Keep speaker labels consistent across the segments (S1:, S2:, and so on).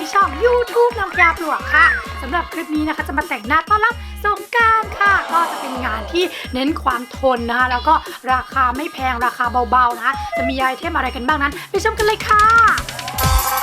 S1: ที่ช่อง YouTube ลำยาปลวกค่ะสำหรับคลิปนี้นะคะจะมาแต่งหน้าต้อนรับสงการค่ะก็จะเป็นงานที่เน้นความทนนะคะแล้วก็ราคาไม่แพงราคาเบาๆนะคะจะมีไอเทมอะไรกันบ้างนั้น ไปชมกันเลยค่ะ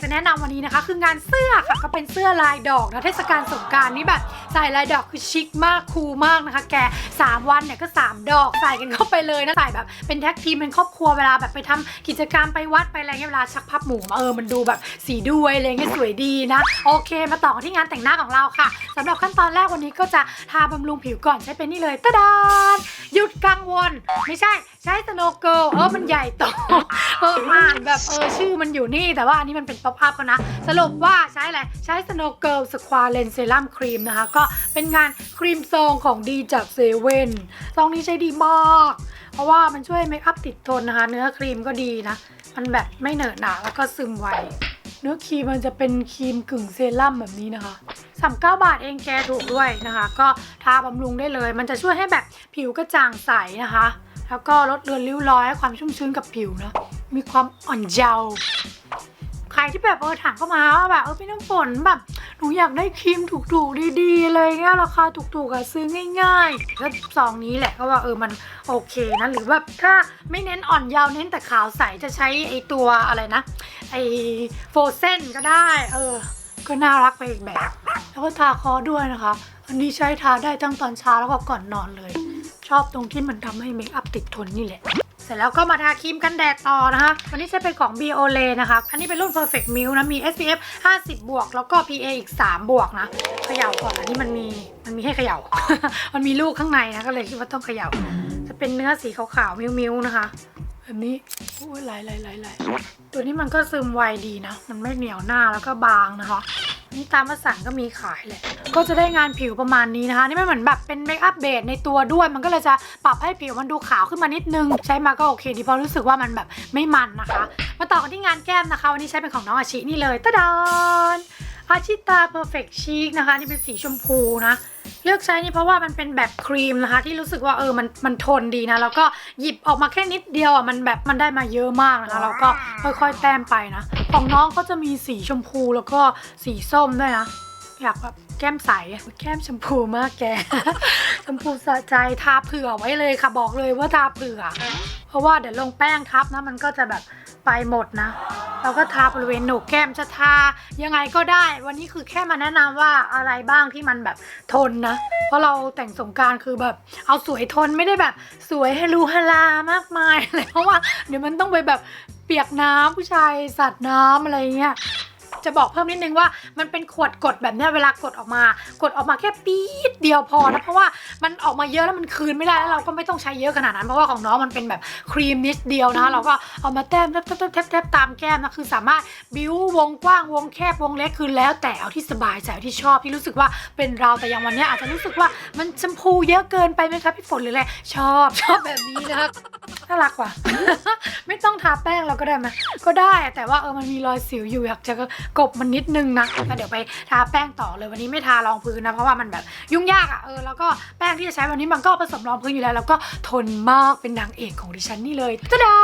S1: ากจะแนะนำวันนี้นะคะ คืองานเสื้อค่ะก็เป็นเสื้อลายดอกนะเทศกาลสงการนี่แบบใส่ลายดอกคือชิคมากคูลมากนะคะ แก 3 วันเนี่ยก็ 3 ดอกใส่กันเข้าไปเลยนะใส่แบบเป็นแท็กทีมเป็นครอบครัวเวลาแบบไปทำกิจกรรมไปวัดไปอะไรเงี้ยเวลาชักพับหมูเออมันดูแบบสีด้วยอะไรเงี้ยสวยดีนะ โอเค มาต่อกันที่งานแต่งหน้าของเราค่ะสำหรับขั้นตอนแรกวันนี้ก็จะทาบำรุงผิวก่อนใช้เป็นนี่เลยตะดานหยุดกังวล ไม่ใช่ใช้สโนว์เกิลเออมันใหญ่โตเอออ่านแบบเออชื่อมันอยู่นี่แต่ว่าอันนี้มันเป็นป๊อปอัพเขานะ สรุปว่าใช้อะไรใช้ Snow Girl Squalene Serum Cream นะคะ ก็เป็นงานครีมซองของดีจากเซเว่นซองนี้ใช้ดีมาก เพราะว่ามันช่วยเมคอัพติดทนนะคะ เนื้อครีมก็ดีนะ มันแบบไม่เหนอะหนาแล้วก็ซึมไวเนื้อครีมมันจะเป็นครีมกึ่งเซรั่มแบบนี้นะคะ39 บาทเองแกถูกด้วยนะคะ ก็ทาบำรุงได้เลย มันจะช่วยให้แบบผิวกระจ่างใสนะคะ แล้วก็ลดเลือนริ้วรอยให้ความชุ่มชื้นกับผิวนะ มีความอ่อนเยาว์ ใครที่แบบเออถามเข้ามาว่าแบบเออพี่น้ำฝนแบบหนูอยากได้ครีมถูกๆ ดีๆเลยเงี้ยราคาถูกๆอะซื้อง่ายๆแล้วซองนี้แหละก็ว่าเออมันโอเคนะหรือแบบถ้าไม่เน้นอ่อนยาวเน้นแต่ขาวใสจะใช้ไอตัวอะไรนะไอโฟเซนก็ได้ เออ ก็น่ารักไปอีกแบบ แล้วก็ทาคอด้วยนะคะ อันนี้ใช้ทาได้ทั้งตอนเช้าแล้วก็ก่อนนอนเลย ชอบตรงที่มันทำให้เมคอัพติดทนนี่แหละ ร็จแล้วก็มาทาครีมกันแดดต่อนะคะวันนี้ใช้เป็นของ Biolay นะคะ อันนี้เป็นรุ่น Perfect Milk นะ มี SPF 50 บวก แล้วก็ PA อีก 3 บวกนะเขย่าก่อนอันนี้มันมีมันมีให้เขย่า มันมีลูกข้างในนะก็เลยคิดว่าต้องเขย่า จะเป็นเนื้อสีขาวๆ มิ้วๆนะคะ แบบนี้โอ้ยไหลไหลไหลไหลตัวนี้มันก็ซึมไวดีนะ มันไม่เหนียวหน้าแล้วก็บางนะคะนี่ตามมาสั่งก็มีขายแหละก็จะได้งานผิวประมาณนี้นะคะ นี่ไม่เหมือนแบบเป็นเมคอัพเบสในตัวด้วย มันก็เลยจะปรับให้ผิวมันดูขาวขึ้นมานิดนึง ใช้มาก็โอเคดีเพราะรู้สึกว่ามันแบบไม่มันนะคะ มาต่อกันที่งานแก้มนะคะ วันนี้ใช้เป็นของน้องอาชินี่เลยตะดาน อาชิตา perfect chic นะคะนี่เป็นสีชมพูนะ เลือกใช้นี่เพราะว่ามันเป็นแบบครีมนะคะ ที่รู้สึกว่าเออมันมันทนดีนะ แล้วก็หยิบออกมาแค่นิดเดียวอะมันแบบมันได้มาเยอะมากนะคะแล้วก็ค่อยๆแต้มไปนะ ของน้องเขาจะมีสีชมพูแล้วก็สีส้มด้วยนะ อยากแบบแก้มใสอะแก้มชมพูมากแกชมพูสะใจทาเผื่อไว้เลยค่ะบอกเลยว่าทาเผื่อ เพราะว่าเดี๋ยวลงแป้งทับนะมันก็จะแบบ ไปหมดนะ เราก็ทาบริเวณโหนกแก้มจะทายังไงก็ได้ วันนี้คือแค่มาแนะนำว่าอะไรบ้างที่มันแบบทนนะ เพราะเราแต่งสงการคือแบบเอาสวยทนไม่ได้แบบสวยให้รูฮาลามากมายเลยเพราะว่าเดี๋ยวมันต้องไปแบบเปียกน้ำผู้ชายสัตว์น้ำอะไรเงี้ย จะบอกเพิ่มนิดนึงว่ามันเป็นขวดกดแบบนี้เวลากดออกมา กดออกมาแค่ปี๊ดเดียวพอนะเพราะว่ามันออกมาเยอะแล้วมันคืนไม่ได้แล้วเราก็ไม่ต้องใช้เยอะขนาดนั้น เพราะว่าของน้องมันเป็นแบบครีมนิดเดียวนะเราก็เอามาแต้มแทบแทบแทบแทบตามแก้มนะคือสามารถบิ้ววงกว้างวงแคบวงเล็กคือแล้วแต่เอาที่สบายใจเอาที่ชอบที่รู้สึกว่าเป็นเราแต่อย่างวันนี้อาจจะรู้สึกว่ามันชมพูเยอะเกินไปไหมคะพี่ฝนหรืออะไรชอบชอบแบบนี้นะคะน่ารักว่ะไม่ต้องทาแป้งเราก็ได้ไหมก็ได้แต่ว่าเออมันมีรอยสิวอยู่อยากจะกบมันนิดนึงนะก็เดี๋ยวไปทาแป้งต่อเลยวันนี้ไม่ทารองพื้นนะเพราะว่ามันแบบยุ่งยากอะ่ะเออแล้วก็แป้งที่จะใช้วันนี้มันก็ผสมรองพื้นอยู่แล้ว แล้วก็ทนมากเป็นนางเอกของดิฉันนี่เลยจ้าดา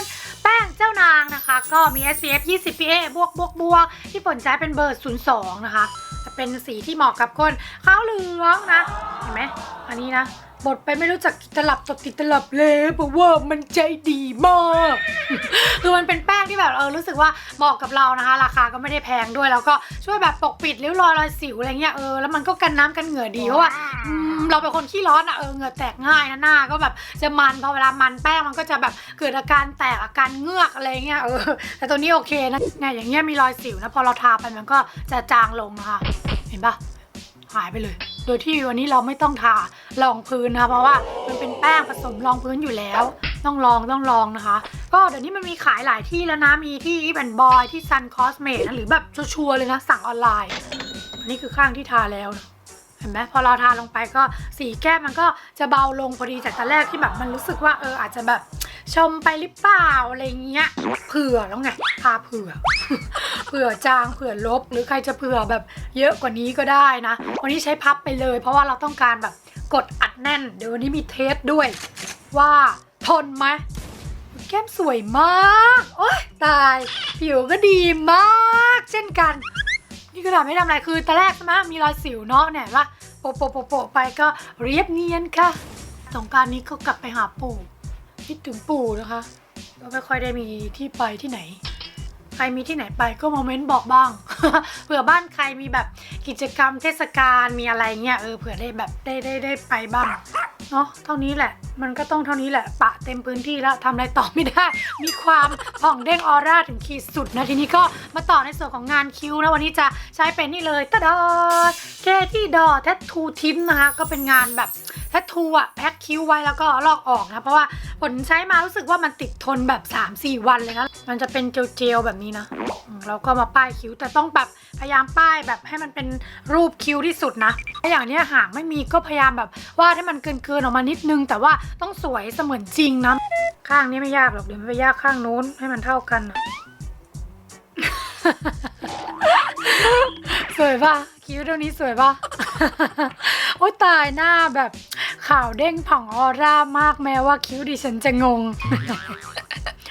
S1: นแป้งเจ้านางนะคะ ก็มี SPF 20 PA บวกบวกบวกที่ฝนใช้เป็นเบอร์ 02 นะคะจะเป็นสีที่เหมาะกับคนขาวเหลืองนะเห็นไหมอันนี้นะ บดไปไม่รู้จักติดตลับตกติดตลับเลยเพราะว่ามันใจดีมาก คือมันเป็นแป้งที่แบบเออรู้สึกว่าเหมาะกับเรานะคะ ราคาก็ไม่ได้แพงด้วยแล้วก็ช่วยแบบปกปิดริ้วรอยรอยสิวอะไรเงี้ยเออแล้วมันก็กันน้ำกันเหงื่อดีเพราะว่าอืมเราเป็นคนขี้ร้อนอะเออเหงื่อแตกง่ายนะหน้าก็แบบจะมันพอเวลามันแป้งมันก็จะแบบเกิดอาการแตกอาการเงือกอะไรเงี้ยเออแต่ตัวนี้โอเคนะเนี่ยอย่างเงี้ยมีรอยสิวนะพอเราทาไปมันก็จะจางลงนะคะเห็นปะหายไปเลย โดยที่วันนี้เราไม่ต้องทารองพื้นนะคะเพราะว่ามันเป็นแป้งผสมรองพื้นอยู่แล้ว ต้องลองต้องลองนะคะ ก็เดี๋ยวนี้มันมีขายหลายที่แล้วนะมีที่อีแอนบอยที่ซันคอสเมทหรือแบบชัวร์เลยนะสั่งออนไลน์อันนี้คือข้างที่ทาแล้วเห็นไหมพอเราทาลงไปก็สีแก้มมันก็จะเบาลงพอดีจากตอนแรกที่แบบมันรู้สึกว่าเอออาจจะแบบชมไปหรือเปล่าอะไรเงี้ยเผื่อแล้วไงทาเผื่อ เผื่อจางเผื่อลบ หรือใครจะเผื่อแบบเยอะกว่านี้ก็ได้นะ วันนี้ใช้พับไปเลย เพราะว่าเราต้องการแบบกดอัดแน่น เดี๋ยววันนี้มีเทสด้วย ว่าทนไหมแก้มสวยมาก โอ๊ยตายผิวก็ดีมาก เช่นกัน นี่ก็ทำไม่ทำอะไรคือตอนแรกใช่ไหมมีรอยสิวเนาะเนี่ยว่าโปะโปะโปะไปก็เรียบเนียนค่ะสงการนี้ก็กลับไปหาปู่คิดถึงปู่นะคะก็ไม่ค่อยได้มีที่ไปที่ไหน ใครมีที่ไหนไปก็มาเม้นบอกบ้าง เผื่อบ้านใครมีแบบกิจกรรมเทศกาลมีอะไรเงี้ยเออเผื่อได้แบบได้ได้ได้ไปบ้างเนาะเท่านี้แหละ มันก็ต้องเท่านี้แหละ ปะเต็มพื้นที่แล้วทำอะไรต่อไม่ได้ มีความผ่องเด้งออร่าถึงขีดสุดนะ ทีนี้ก็มาต่อในส่วนของงานคิ้วนะ วันนี้จะใช้เป็นนี่เลยตะดอเคที่ดอแทททูทิมนะคะ ก็เป็นงานแบบ แทททูอะแพ็คคิ้วไว้แล้วก็ลอกออกนะเพราะว่าผลใช้มารู้สึกว่ามันติดทนแบบ 3-4 วันเลยนะมันจะเป็นเจลๆแบบนี้นะแล้วก็มาป้ายคิ้วแต่ต้องแบบพยายามป้ายแบบให้มันเป็นรูปคิ้วที่สุดนะถ้าอย่างเนี้ยหางไม่มีก็พยายามแบบวาดให้มันเกินๆออกมานิดนึง แต่ว่าต้องสวยเสมือนจริงนะข้างนี้ไม่ยากหรอกเดี๋ยวมันไปยากข้างนู้นให้มันเท่ากันนะ สวยปะคิ้วตรงนี้สวยปะโอ้ตายหน้าแบบขาวเด้งผ่องออร่ามากแม้ว่าคิ้วดิฉันจะงง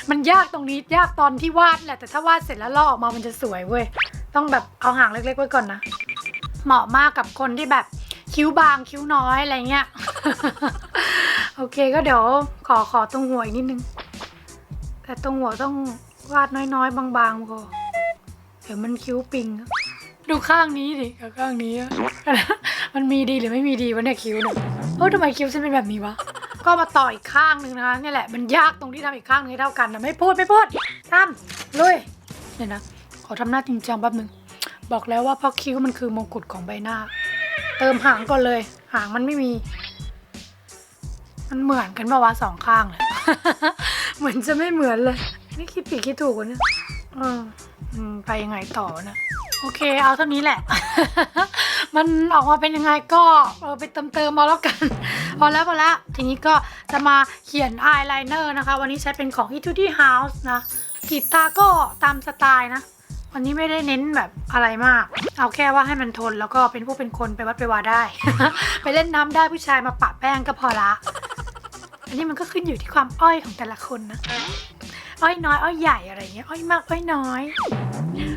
S1: มันยากตรงนี้ยากตอนที่วาดแหละ แต่ถ้าวาดเสร็จแล้วลอกออกมามันจะสวยเว้ย ต้องแบบเอาหางเล็กๆไว้ก่อนนะ เหมาะมากกับคนที่แบบคิ้วบางคิ้วน้อยอะไรเงี้ย โอเคก็เดี๋ยวขอขอตรงหัวอีกนิดนึง แต่ตรงหัวต้องวาดน้อยๆ บางๆพอ เดี๋ยวมันคิ้วปิงดูข้างนี้ดิกับข้างนี้อะมันมีดีหรือไม่มีดีวะเนี่ยคิ้วเนี่ยเออทำไมคิ้วฉันเป็นแบบนี้วะ ก็มาต่ออีกข้างหนึ่งนะคะเนี่ยแหละมันยากตรงที่ทำอีกข้างหนึงให้เท่ากันนะไม่พูดไม่พูดทำเลยเดี๋ยวนะ ขอทำหน้าจริงจังแป๊บนึง บอกแล้วว่าเพราะคิ้วมันคือมงกุฎของใบหน้า เติมหางก่อนเลย หางมันไม่มี มันเหมือนกันปะวะสองข้างเลย เหมือนจะไม่เหมือนเลย นี่คิดผิดคิดถูกวะเนี่ยเออ อืมไปยังไงต่อนะ โอเค เอาเท่านี้แหละ มันออกมาเป็นยังไงก็เออไปเติมเติมมาแล้วกัน พอแล้วพอแล้วทีนี้ก็จะมาเขียนอายไลเนอร์นะคะ วันนี้ใช้เป็นของ e t u d y House นะกีตาก็ตามสไตล์นะ วันนี้ไม่ได้เน้นแบบอะไรมาก เอาแค่ว่าให้มันทนแล้วก็เป็นผู้เป็นคนไปวัดไปวาได้ ไปเล่นน้ำได้ผู้ชายมาปะแป้งก็พอละ อันนี้มันก็ขึ้นอยู่ที่ความอ้อยของแต่ละคนนะ อ้อยน้อยอ้อยใหญ่อะไรเงี้ยอ้อยมากอ้อยน้อย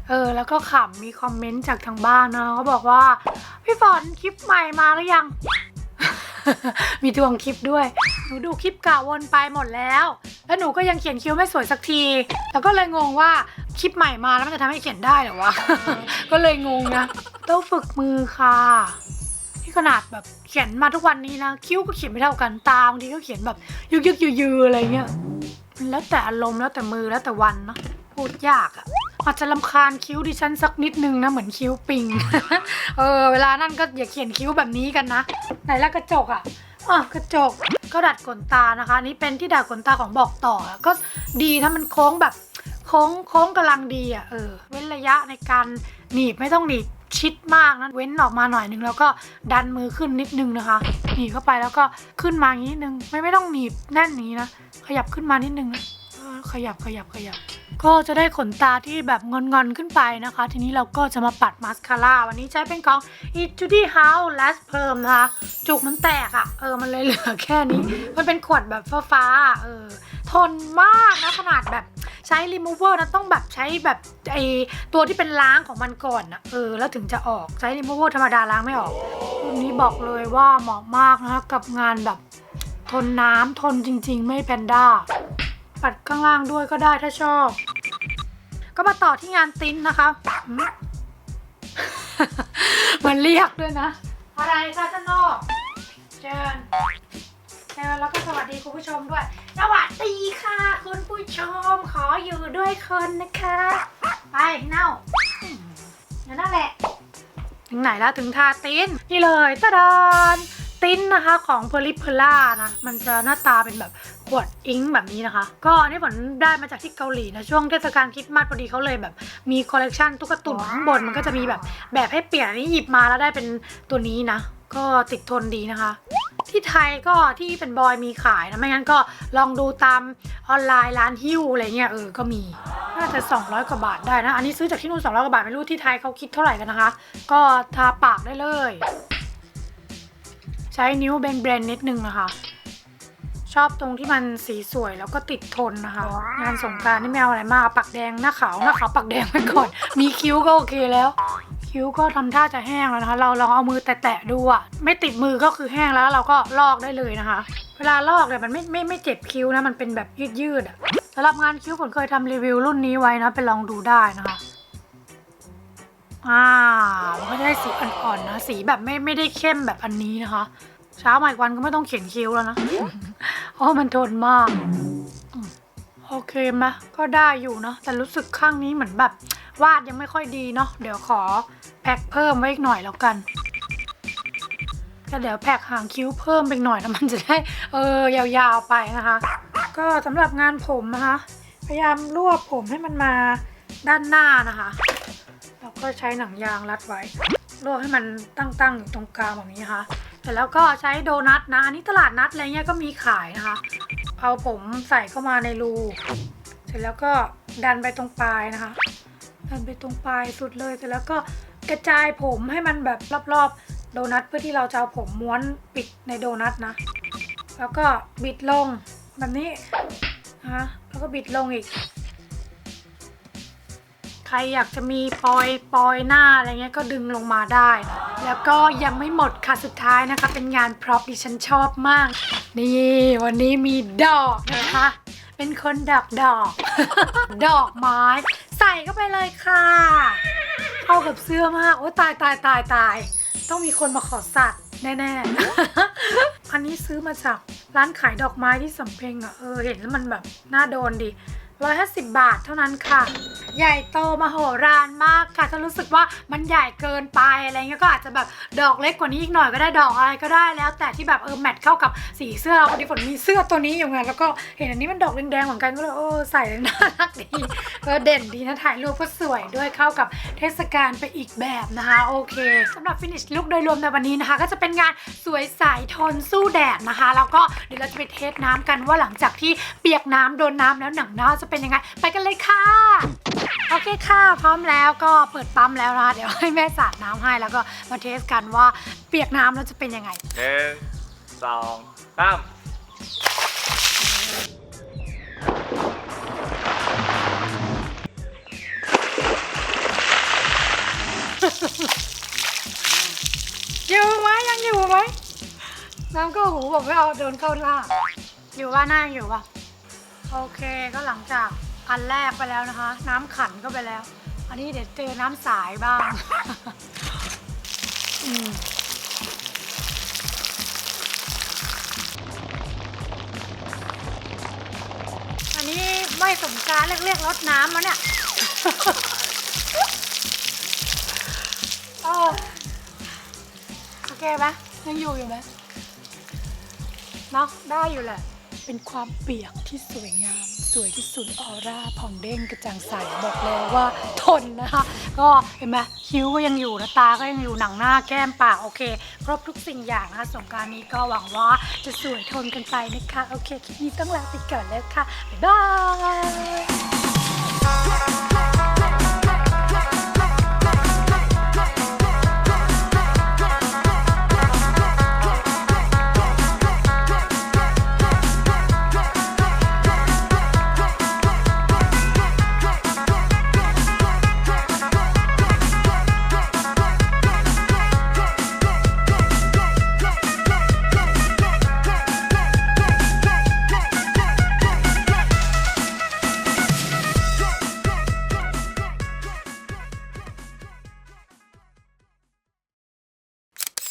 S1: เออ แล้วก็ขำมีคอมเมนต์จากทางบ้านนะเขาบอกว่า พี่ฝนคลิปใหม่มาหรือยัง มีทวงคลิปด้วย หนูดูคลิปเก่าวนไปหมดแล้ว แล้วหนูก็ยังเขียนคิ้วไม่สวยสักที แล้วก็เลยงงว่าคลิปใหม่มาแล้วมันจะทำให้เขียนได้เหรอวะ ก็เลยงงนะต้องฝึกมือค่ะที่ขนาดแบบเขียนมาทุกวันนี้นะ คิ้วก็เขียนไม่เท่ากันตาบางทีก็เขียนแบบ ยึกยึกยือยืออะไรเงี้ย มันแล้วแต่อารมณ์แล้วแต่มือแล้วแต่วันเนาะพูดยากอะอาจจะลำคาญคิ้วดิฉันสักนิดนึงนะเหมือนคิ้วปิง เออ เวลานั่นก็อย่าเขียนคิ้วแบบนี้กันนะไหนละกระจกอะอะกระจกก็ดัดขนตานะคะอันนี่เป็นที่ดัดขนตาของบอกต่อก็ดีถ้ามันโค้งแบบ โค้งโค้งกำลังดีอะเออ เว้นระยะในการหนีบไม่ต้องหนีบ ชิดมากนะเว้นออกมาหน่อยนึงแล้วก็ดันมือขึ้นนิดนึงนะคะหนีบเข้าไปแล้วก็ขึ้นมางี้นิดนึง ไม่ไม่ต้องหนีบแน่นนี้นะ ขยับขึ้นมานิดนึงนะขยับขยับขยับ ก็จะได้ขนตาที่แบบงอนๆขึ้นไปนะคะ ทีนี้เราก็จะมาปัดมาสคาร่าวันนี้ใช้เป็นของ e t u d y House Last Perm นะคะจุกมันแตกอะ่ะ เออ มันเลยเหลือแค่นี้ มันเป็นขวดแบบฟ้าๆเออ ทนมากนะขนาดแบบใช้ remover นะต้องแบบใช้แบบไอตัวที่เป็นล้างของมันก่อนนะเออ แล้วถึงจะออกใช้ remover ธรรมดาล้างไม่ออกรุ่นนี้บอกเลยว่าเหมาะมากนะคะกับงานแบบทนน้ำทนจริง ๆ ไม่แพนด้าปัดข้างล่างด้วยก็ได้ถ้าชอบ ก็มาต่อที่งานติ้นนะคะมมันเรียกด้วยนะ อะไรคะท่านนอกเชิญเชิญแล้วก็สวัสดีคุณผู้ชมด้วย สวัสดีค่ะ คุณผู้ชมขออยู่ด้วยคนนะคะ ไปเน่าอืมเดี๋ยนั่นแหละ ถึงไหนแล้วถึงทาติ้นนี่เลยตะดาน ติ้นนะคะของเพลิเพล่านะ มันจะหน้าตาเป็นแบบขวดอิงแบบนี้นะคะ ก็อันนี้ผลได้มาจากที่เกาหลีนะช่วงเทศกาลคริสต์มาสพอดีเขาเลยแบบ มีคอลเลกชันตุ๊กตุ่นข้างบนมันก็จะมีแบบแบบให้เปลี่ยนอันนี้หยิบมาแล้วได้เป็นตัวนี้นะ ก็ติดทนดีนะคะ ที่ไทยก็ที่เป็นบอยมีขายนะ ไม่งั้นก็ลองดูตามออนไลน์ร้านฮิ้วอะไรเงี้ยเออก็มีน่าจะ 200 กว่าบาทได้นะ อันนี้ซื้อจากที่นู่น200 กว่าบาทไม่รู้ที่ไทยเขาคิดเท่าไหร่กันนะคะ ก็ทาปากได้เลย ช้นิ้วเบนเบนนิดนึงนะคะ ชอบตรงที่มันสีสวยแล้วก็ติดทนนะคะ งานสงการนี่ไม่เอาอะไรมากเอาปักแดงหน้าขาวหน้าขาวปักแดงไปก่อน มีคิ้วก็โอเคแล้ว คิ้วก็ทำท่าจะแห้งแล้วนะคะ เราลองเอามือแตะๆดูอะไม่ติดมือก็คือแห้งแล้วเราก็ลอกได้เลยนะคะ เวลาลอกเนี่ยมันไม่ไม่ไม่เจ็บคิ้วนะมันเป็นแบบยืดๆอะสำหรับงานคิ้วผมเคยทำรีวิวรุ่นนี้ไว้นะไปลองดูได้นะคะ อ่ามันก็จะได้สีอ่อนๆนะ สีแบบไม่ไม่ได้เข้มแบบอันนี้นะคะ เช้ามาอีกวันก็ไม่ต้องเขียนคิ้วแล้วนะเพราะมันทนมาก โอเคไหมก็ได้อยู่เนาะแต่รู้สึกข้างนี้เหมือนแบบ วาดยังไม่ค่อยดีเนาะเดี๋ยวขอแพ็คเพิ่มไว้อีกหน่อยแล้วกันก็เดี๋ยวแพ็คหางคิ้วเพิ่มไปอีกหน่อยนะมันจะได้ เออยาวๆไปนะคะ ก็สำหรับงานผมนะคะ พยายามรวบผมให้มันมาด้านหน้านะคะ แล้วก็ใช้หนังยางรัดไว้รวบให้มันตั้งๆอยู่ตรงกลางแบบนี้นะคะเสร็จแล้วก็ใช้โดนัทนะ อันนี้ตลาดนัดอะไรเงี้ยก็มีขายนะคะ เอาผมใส่เข้ามาในรู เสร็จแล้วก็ดันไปตรงปลายนะคะ ดันไปตรงปลายสุดเลย เสร็จแล้วก็กระจายผมให้มันแบบรอบๆ โดนัทเพื่อที่เราจะเอาผมม้วนปิดในโดนัทนะ แล้วก็บิดลงแบบนี้นะแล้วก็บิดลงอีก ใครอยากจะมีปอยปอยหน้าอะไรเงี้ยก็ดึงลงมาได้ แล้วก็ยังไม่หมดค่ะสุดท้ายนะคะ เป็นงานพร็อพดิฉันชอบมาก นี่วันนี้มีดอกนะคะ เป็นคนดอกดอก ดอกไม้ ใส่เข้าไปเลยค่ะเข้ากับเสื้อมากโอ้ตายตายตายตาย ต้องมีคนมาขอสัตว์แน่ๆอันนี้ซื้อมาจากร้านขายดอกไม้ที่สำเพ็งอะเออเห็นแล้วมันแบบน่าโดนดี 150 บาทเท่านั้นค่ะ ใหญ่โตมโหฬารมากค่ะถ้ารู้สึกว่ามันใหญ่เกินไปอะไรเงี้ยก็อาจจะแบบดอกเล็กกว่านี้อีกหน่อยก็ได้ดอกอะไรก็ได้แล้ว แต่ที่แบบเออแมทเข้ากับสีเสื้อเราพอดีฝนมีเสื้อตัวนี้อยู่ไงแล้วก็เห็นอันนี้มันดอกแดงๆเหมือนกันก็เลยโอ้ใส่แล้วน่ารักดีก็เด่นดีนะถ่ายรูปก็สวยด้วยเข้ากับเทศกาลไปอีกแบบนะคะโอเคสำหรับฟินิชลุคโดยรวมในวันนี้นะคะ ก็จะเป็นงานสวยใสทนสู้แดดนะคะ แล้วก็เดี๋ยวเราจะไปเทสน้ำกันว่าหลังจากที่เปียกน้ำโดนน้ำแล้วหนังหน้าจะเป็นยังไง ไปกันเลยค่ะ โอเคค่ะ พร้อมแล้วก็เปิดปั๊มแล้วนะคะเดี๋ยวให้แม่สาดน้ำให้แล้วก็มาเทสกันว่าเปียกน้ำแล้วจะเป็นยังไง
S2: หนึ่งสองสาม
S1: อยู่ไหมยังอยู่ไหมน้ำก็หูบอกไม่เอาโดนเข้าหน้าอยู่ว่าหน้ายังอยู่ปะ โอเคก็หลังจากอันแรกไปแล้วนะคะ น้ำขันก็ไปแล้ว อันนี้เดี๋ยวเจอน้ำสายบ้าง อืมอันนี้ไม่สมการเรียกรียกรดน้ำแล้วเนี่ยเออโอเคไหมยังอยู่อยู่ไหมเนาะได้อยู่แหละ เป็นความเปียกที่สวยงาม สวยที่สุดออร่าผ่องเด้งกระจ่างใสบอกเลยว่าทนนะคะ ก็เห็นไหมคิ้วก็ยังอยู่นะตาก็ยังอยู่หนังหน้าแก้มปากโอเคครบทุกสิ่งอย่างนะคะสงการนี้ก็หวังว่าจะสวยทนกันไปนะคะ โอเคคลิปนี้ต้องลาไปก่อนแล้วค่ะบ๊ายบาย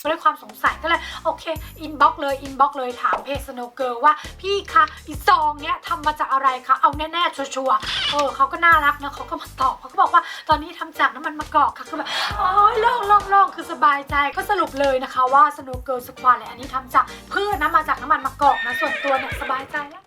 S1: ด้วยความสงสัยก็เลยโอเคอินบ็อกเลยอินบ็อกเลยถามเพจสโนเกิลว่าพี่คะอีซองเนี้ยทำมาจากอะไรคะเอาแน่ๆชัวร์ๆเออเขาก็น่ารักนะเขาก็มาตอบเขาก็บอกว่าตอนนี้ทำจากน้ำมันมะกอกค่ะคือแบบโอ้ยลองลองลองคือสบายใจก็สรุปเลยนะคะว่าสโนเกิลสควอตเลยอันนี้ทำจากพืชนะมาจากน้ำมันมะกอกนะส่วนตัวเนี่ยสบายใจแล้ว